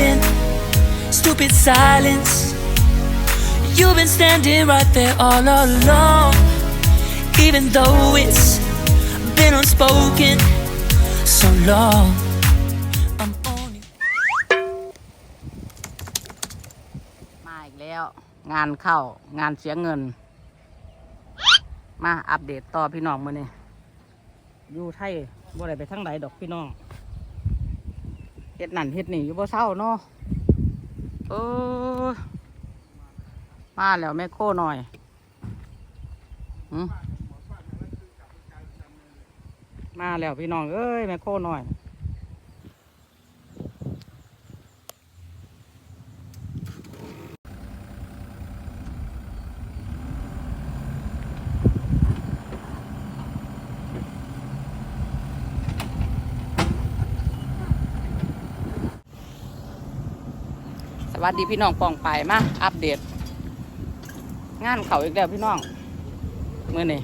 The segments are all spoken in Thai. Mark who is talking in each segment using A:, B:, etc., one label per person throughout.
A: been stupid silence. You've been standing right there all along, even though it's been unspoken so long. I'm only.
B: มาอีกแล้ว งานเข้างานเสียเงิน มาอัปเดตต่อพี่น้องมือนี่อยู่ไทยบ่ได้ไปทั้งใดดอกพี่น้อง เฮ็ดนั่นเฮ็ดนี่อยู่บ่เศร้าเนาะเออมาแล้วแม่โคหน่อยมาแล้วพี่น้องเอ้ยแม่โคหน่อย วัสดีพี่น้องปองไปมาอัปเดต งานเขาอีกแล้วพี่น้องเมื่อนี่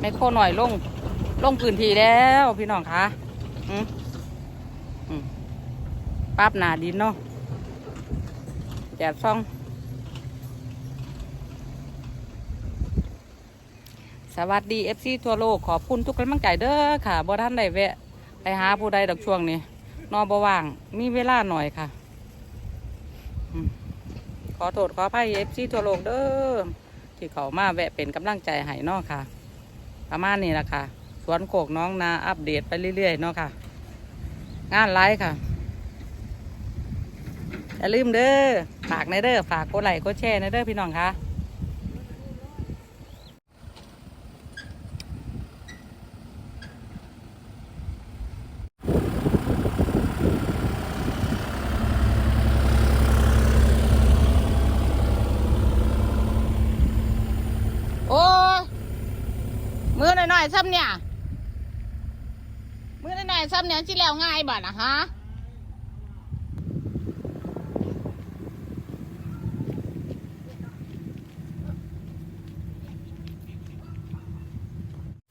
B: ไม่โคหน่อยลงลงพื้นที่แล้วพี่น้องคะอืมอืมปั๊บหนาดินเนาะแจกซ่อง สวัสดีเอฟซีทั่วโลกขอบคุณทุกกำลังใจเด้อค่ะบ่ท่านใดแวะ ไปหาผู้ใดดอกช่วงนี้นอนบ่ว่าง มีเวลาหน่อยค่ะ ขอโทษขออภัยเอฟซีทั่วโลกเด้อที่เขามาแวะเป็นกำลังใจให้นอค่ะ ประมาณนี้ละค่ะ สวนโขกน้องนาอัปเดตไปเรื่อยๆเนาะค่ะ งานไลฟ์ค่ะ อย่าลืมเด้อฝากในเด้อฝากกดไลค์กดแชร์ในเด้อพี่น้องค่ะ โอ้ยมือหน่อยๆ ซ้ำเนี่ย มือหน่อยๆซ้ำเนี่ยที่แล้วง่ายบ่นะฮะ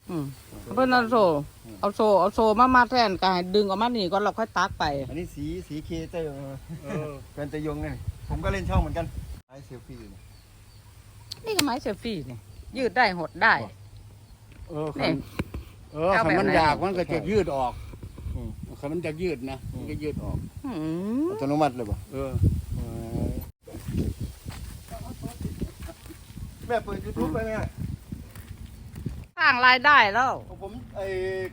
B: อืมเพิ่นเอาโซ เอาโซ เอาโซมามาแทนก็ให้ดึงออกมานี่ก่อนเราค่อยตักไป
C: อันนี้สีสีเคเตอร์เป็นตะยงไงผมก็เล่นช่องเหมือนกันไอเซลฟี่เนี่ย
B: นี่ก็ไม้เซลฟี่นี่ยืดได้หดได้
D: เออ
B: นี่
D: คันเออ
B: เอา
D: คัน
B: แบบ
D: มัน
B: ไหน
D: อยากมันก็จะยืดออก
C: อืม
D: คันมันจะยืดนะมันก็ยืดออก
B: อืม
C: อัตโนมัติเลยป่ะ
D: เออ
C: แม่เปิดยูทูบไปไหมอะ
B: สร้างรายได้แล้ว
C: ของผมไอ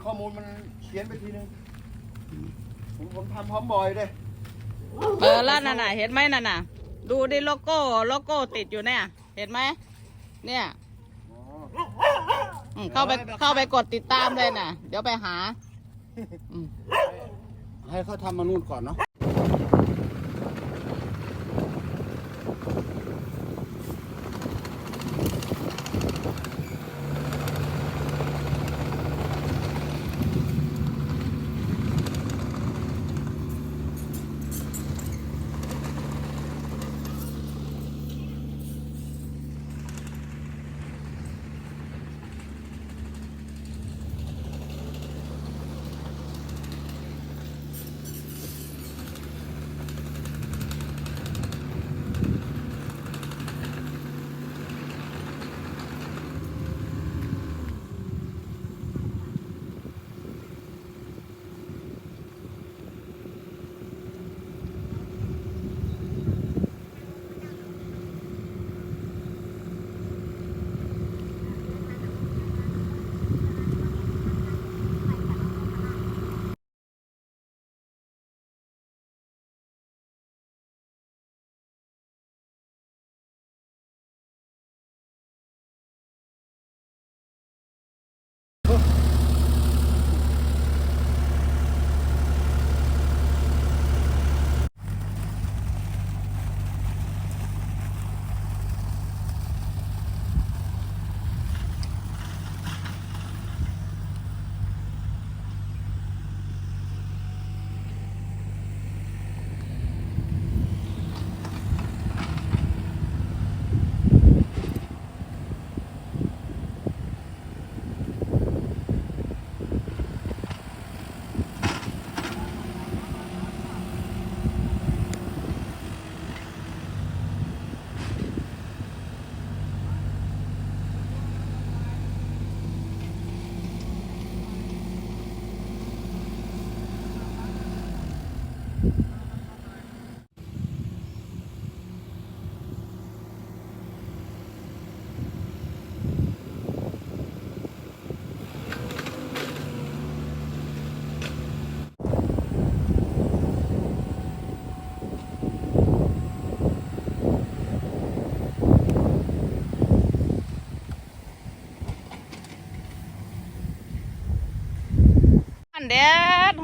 C: ข้อมูลมันเขียนไปทีนึงผมผมทำพร้อมบอยเลย
B: เออแล้วนั่นน่ะเห็นไหมนั่นน่ะดูดิโลโก้โลโก้ติดอยู่เนี่ย เห็นไหมเนี่ย อืมเข้าไปเข้าไปกดติดตามเลยน่ะ เดี๋ยวไปหาอืม
D: ให้เขาทำมานู่นก่อนเนาะ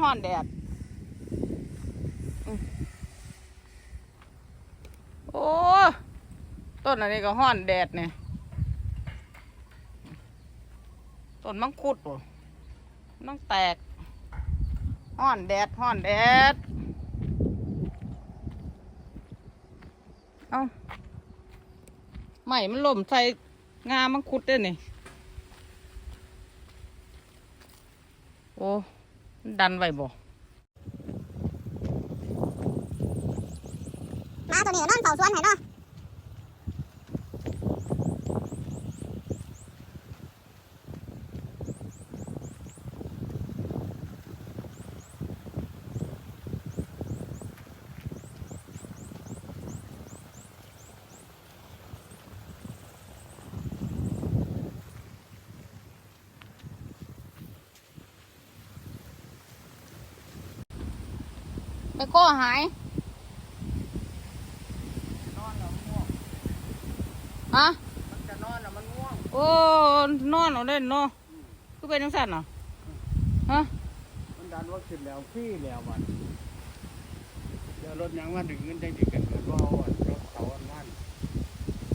B: ฮ้อนแดด โอ้ต้นอันนี้ก็ฮ้อนแดดเนี่ยต้นมังคุดบ่ต้องแตกฮ้อนแดดฮ้อนแดด เอาใหม่มันหล่มใส่งามังคุดด้วยนี่ โอ้ ดันไว้บ่
E: มาตัวนี้นอนเฝ้าสวนให้เนาะ
B: โก้หาย
D: นอนแล้วมันง่วง
B: ฮะ
D: มันจะนอนแล้วมันง่วง
B: โอ้ นอนเอาเล่นเนาะคือเป็นจังซั่นเนาะฮะ
D: มันดันว่าขึ้นแล้วขี้แล้ววันเดี๋ยวรถยังมาถึงเงินได้ดีกันเกิดว่าเอาอะรถเสาอันนั้น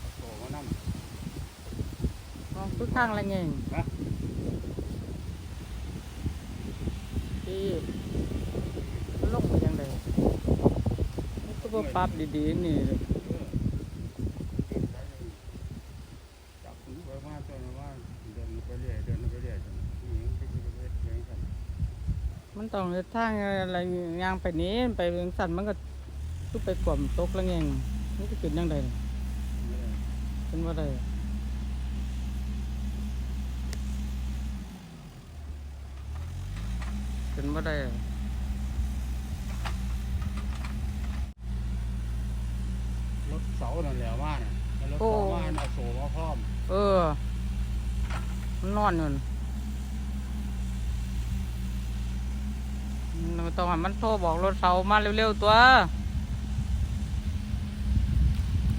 D: เอาโตมานั่ง
B: อ๋อคือข้างละเงี้ย
D: นะ
B: ที่มัน ลงไปยังไงก็บ่ปรับดีๆนี่
D: จับถึงไปมาตันั้นว่าเดินไปเรื่อยเดินไปเรื่อยจนนี่ยังไปที่ประเทศเองกัน
B: มันต้องทางอะไรยางไปนี้ไปจังซั่นมันก็คือไปกวมตกละเงี้ยมันจะเป็นยังไงเป็นว่าไดเป็นว่าได
D: รถเสานั่นแหละว่าน่ะแล้วรถเสาว่าน่ะโสมาพ ร้อม
B: เออ มันนอนอยู่นั่นมันต้องให้มันโทรบอกรถเสามาเร็วๆตัว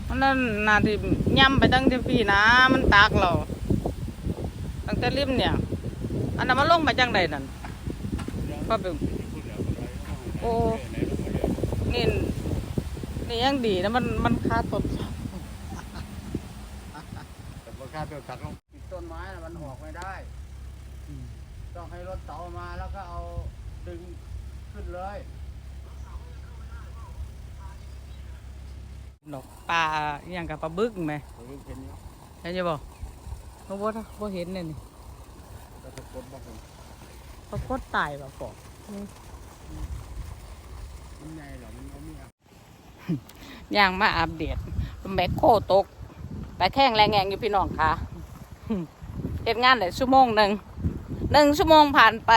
B: มันนั่นนาที่ย่ำไปตั้งที่พี่นะ มันตากเราตั้งแต่ริมเนี่ย อันนั้นมันลงมาจังใดนั่นก็เป็นโอ้ นี่ นี่ยังดีนะมันมันคาตด
D: แต่ พอข้าตัวตักลงติดต้นไม้น่ะมันออกไม่ได้ต้องให้รถเสามาแล้วก็เอาดึงขึ้นเลย
B: ดอกปลาอหย่างกับปลาบึกไห
D: มเห็นอยู่
B: เห็นจะบอกเขาบ่บ่เห็นเลยนี่
D: ก็ตะกดบอกผม
B: เขากดตายแบบก่อ
D: มันใหญ่เหรอมันเอาไม่เอา
B: ย่างมาอัปเดตแบกโคตก ไปแข่งแรงแงงอยู่พี่น้องค่ะเฮ็ดงานได้ชั่วโมงหนึ่งหนึ่งชั่วโมงผ่านไป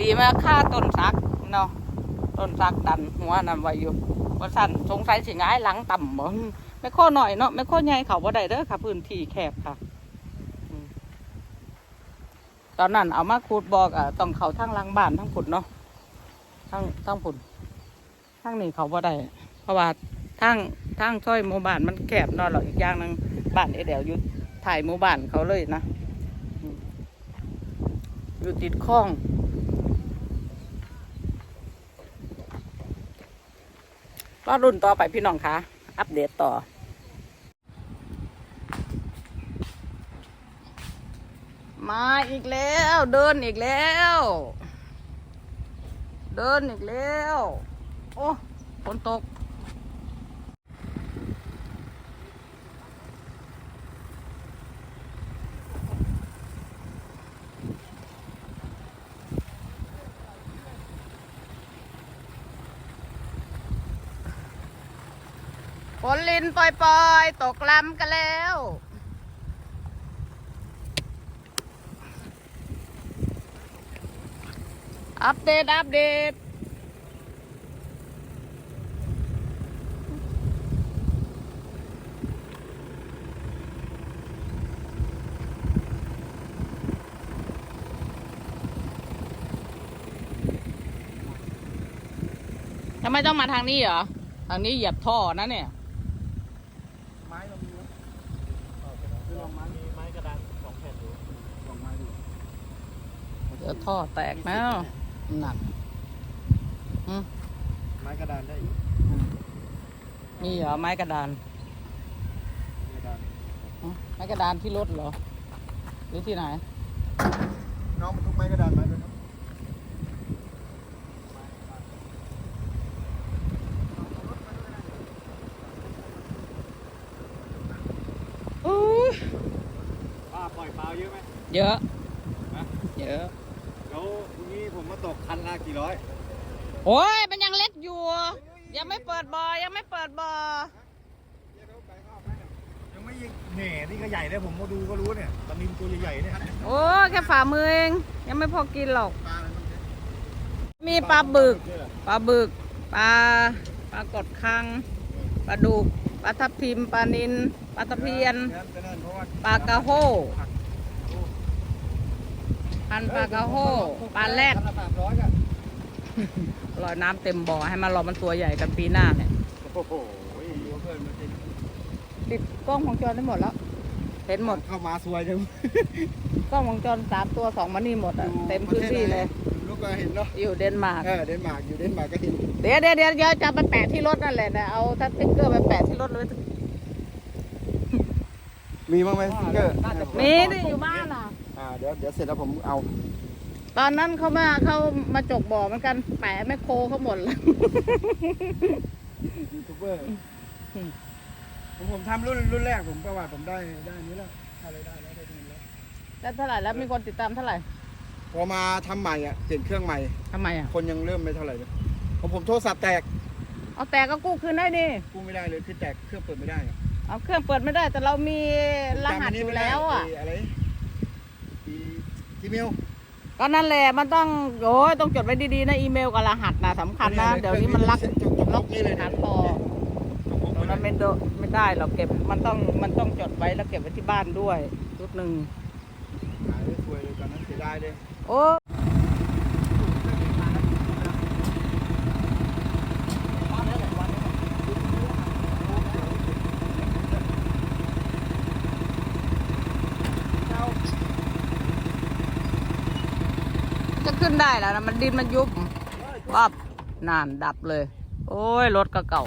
B: ดีมากค่าต้นสักเนาะต้นสักดันหัวนั่นไว้อยู่ว่าสั่นสงสัยสิง่ายหลังต่ำบ่ไม่ข้อหน่อยเนาะไม่ข้อใหญ่เขาบ่ได้เด้อค่ะ พื้นที่แคบค่ะอืมตอนนั้นเอามาคูดบอกอะต้องเขาทั้งหลังบ้านทั้งผุดเนาะทั้งทั้งผุดทั้งนี้เขาบ่ได้เพราะว่า ทางทางซอยหมู่บ้านมันแคบนาะหรอกอีกอย่างนึงบ้านไอเดียวอยู่ถ่ายหมู่บ้านเขาเลยนะอยู่ติดคลองรอรุ่นต่อไปพี่น้องคะอัปเดตต่อมาอีกแล้ว เดินอีกแล้ว เดินอีกแล้ว โอ้ฝนตก ฝนลินปล่อยๆ ตกลำกันแล้ว อัปเดต อัปเดต ทำไมต้องมาทางนี้เหรอ ทางนี้เหยียบท่อนะเนี่ย
D: ไม้เรามีไหมคือลองไม้มีไม้กระดานสองแผ่นอยู่ลองไม้ดูมัน
B: เดี๋ยวท่อแตกแล้วหนักอืม
C: ไม้กระดานได้อีก
B: มีเหรอไม้กระดาน
C: กระดาน
B: อืมไม้กระดานที่รถเหรอ หรือที่ไหน
C: น้องมันทุกไม้กระดานมาด้วยครับ
B: อู้ย
C: ป้าปล่อยปลาเยอะไหม
B: เยอะ
C: ฮะ
B: เยอะ
C: แล้วพรุ่งนี้ผมมาตกคันละกี่ร้อย
B: โอ้ยมันยังเล็กอยู่ ยังไม่เปิดบ่อยังไม่เปิดบ่อ
C: ยังไม่ยิงแหน่นี่ก็ใหญ่เลยผมมาดูก็รู้เนี่ยตะนินตัวใหญ่ๆเนี่ย
B: โอ้แค่ฝ่ามือเองยังไม่พอกินหรอก
C: ปลาอะไรมันเนี่ย
B: มีปลาบึกปลาบึกปลาปลากดคังปลาดุกปลาทับทิมปลานินปลาตะเพียน
C: นั่นก็นั่นเพราะว่า
B: ปลากระโฮ พันปลากระโฮปลาแรด
C: คันละสามร้อยกัน
B: ลอยน้ำเต็มบ่อให้มันรอมันตัวใหญ่กันปีหน้าเนี่ย
C: โอ้โหดูเพื่อนมันสิ
B: ติดกล้องวงจรได้หมดแล้วเห็นหมด
C: เข้ามาซวยจัง
B: กล้องวงจรสามตัวสองมันนี่หมดอะเต็มพื้นที่เลย
C: ลูกก็เห็นเนาะ
B: อยู่เดนมาร์ก
C: เออเดนมาร์กอยู่เดนมาร์กก็เห็น
B: เดี๋ยวเดี๋ยวเดี๋ยวเดี๋ยวจะไปแปะที่รถนั่นแหละนะเอาสติ๊กเกอร์ไปแปะที่รถเลย
C: มีบ้างไหมสติ๊กเกอร์
B: มีดิอยู่บ้านอะ
C: อ่าเดี๋ยวเดี๋ยวเสร็จแล้วผมเอา
B: ตอนนั้นเขามาเขามาจกบ่อเหมือนกันแปะแม่โคเขาหมดเลย
C: ยูทูบเบอร์ผมผมทำรุ่นรุ่นแรกผมประวัติผมได้ได้นี้แล้วอะไรได้แล้วได้ดีแล้ว
B: แล้วเท่าไหร่แล้วมีคนติดตามเท่าไหร่
C: พอมาทำใหม่อะเปลี่ยนเครื่องใหม่
B: ทำไมอะ
C: คนยังเริ่มไม่เท่าไหร่เลยผมผมโทรศัพท์แตก
B: เอาแต่ก็กู้คืนได้ดิ
C: กู้ไม่ได้เลยคือแตกเครื่องเปิดไม่ได้อะ
B: เอาเครื่องเปิดไม่ได้แต่เรามีรหัส
C: จำน
B: อ
C: นี้
B: ยู่
C: ไม่ได้
B: แล้วอะ
C: ไอะไรอี จีเมล
B: ก็นั่นแหละมันต้องโอ้ยต้องจดไว้ดีๆนะอีเมลกับรหัสนะสำคัญนะเดี๋ยวนี้มันลักล็อก
C: นี่เลย
B: ฐานพอ
C: ผม
B: มันไม่โดไม่ได้เราเก็บมันต้องมันต้องจดไว้แล้วเก็บไว้ที่บ้านด้วยชุดหนึ่ง
C: หายเลยสวยเลยตอนนั้นเสียดายเลย
B: โอ้จะ ขึ้นได้แล้วนะมันดินมันยุบปั๊บนานดับเลย โอ้ยรถก็เก่า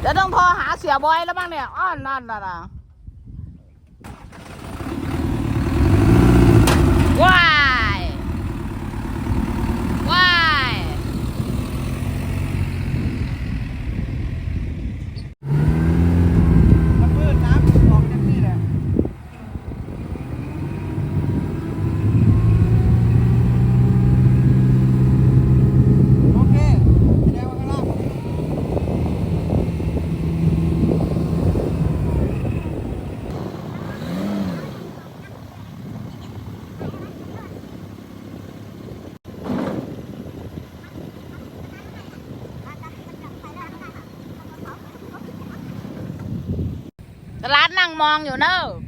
B: เดี๋ยวต้องพอหาเสียบอยแล้วบ้างเนี่ยอ้อนนั่นน่ะนะว้ายว้าย
C: มันมืดน้ำออกจากนี่แหละโอเคแสดงว่าข้างล่าง
B: ตลาดนั่งมองอยู่เนอะ